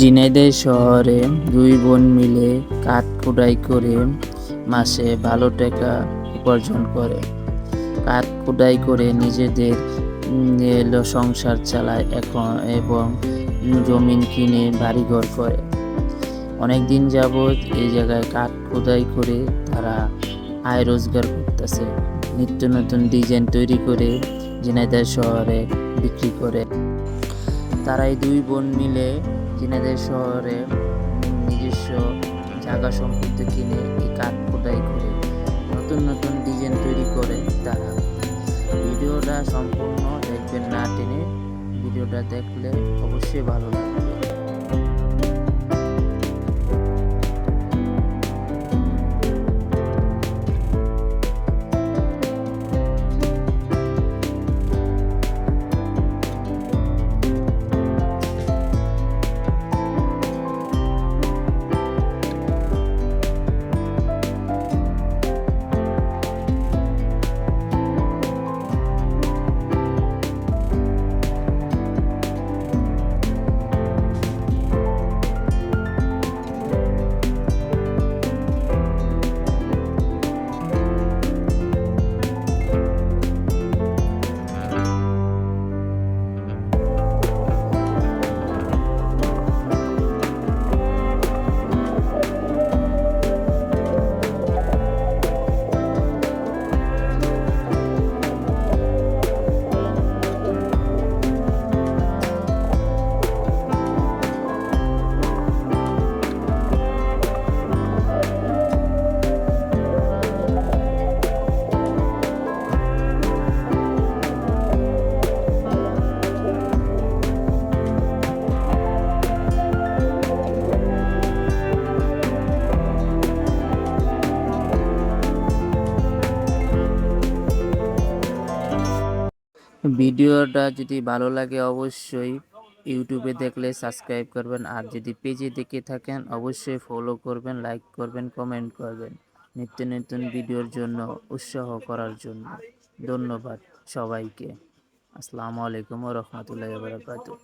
ঝিনাইদহ শহরে দুই বোন মিলে কাঠ খোদাই করে মাসে ভালো টাকা উপার্জন করে। কাঠ খোদাই করে নিজেদের সংসার চালায় এখন এবং জমিন কিনে বাড়িঘর করে। অনেক দিন যাবৎ এই জায়গায় কাঠ খোদাই করে তারা আয় রোজগার করতেছে। নিত্য নতুন ডিজাইন তৈরি করে ঝিনাইদহ শহরে বিক্রি করে। তারাই দুই বোন মিলে ঝিনাইদহ শহরে নিজস্ব জায়গা সম্পত্তি কিনে এই কাঠ খোদাই করে নতুন নতুন ডিজাইন তৈরি করে তারা। ভিডিওটা সম্পূর্ণ দেখবেন না টেনে, ভিডিওটা দেখলে অবশ্যই ভালো লাগবে ভিডিওটা যদি ভালো লাগে অবশ্যই ইউটিউবে দেখলে সাবস্ক্রাইব করবেন। আর যদি পেজে দেখে থাকেন, অবশ্যই ফলো করবেন লাইক করবেন কমেন্ট করবেন। নিত্য নতুন ভিডিওর জন্য, উৎসাহ করার জন্য। ধন্যবাদ সবাইকে। আসসালামু আলাইকুম রহমতুল্লাহ বারকাতুহ।